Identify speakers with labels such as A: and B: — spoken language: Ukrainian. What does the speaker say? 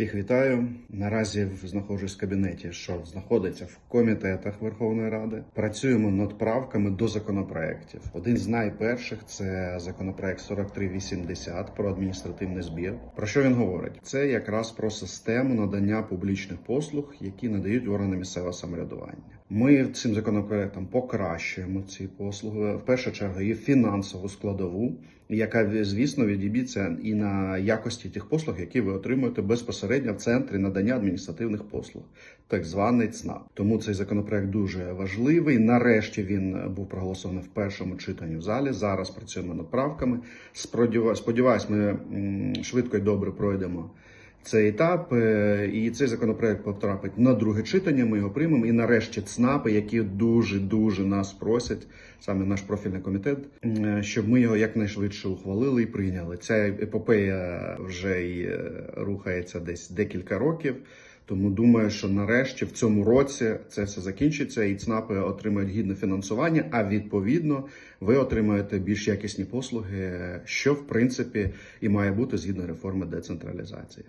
A: Всіх вітаю. Наразі знаходжусь в кабінеті, що знаходиться в комітетах Верховної Ради. Працюємо над правками до законопроєктів. Один з найперших це законопроект 4380 про адміністративний збір. Про що він говорить? Це якраз про систему надання публічних послуг, які надають органи місцевого самоврядування. Ми цим законопроектом покращуємо ці послуги в першу чергу і фінансову складову, яка звісно відіб'ється і на якості тих послуг, які ви отримуєте безпосередньо в центрі надання адміністративних послуг, так званий ЦНАП. Тому цей законопроект дуже важливий. Нарешті він був проголосований в першому читанні в залі. Зараз працюємо над правками. Сподіваюсь, ми швидко і добре пройдемо. Цей етап е, і цей законопроект потрапить на друге читання. Ми його приймемо. І нарешті ЦНАПи, які дуже дуже нас просять, саме наш профільний комітет, щоб ми його якнайшвидше ухвалили і прийняли. Ця епопея вже й е, рухається десь декілька років. Тому думаю, що нарешті в цьому році це все закінчиться, і ЦНАПи отримають гідне фінансування. А відповідно, ви отримаєте більш якісні послуги, що в принципі і має бути згідно реформи децентралізації.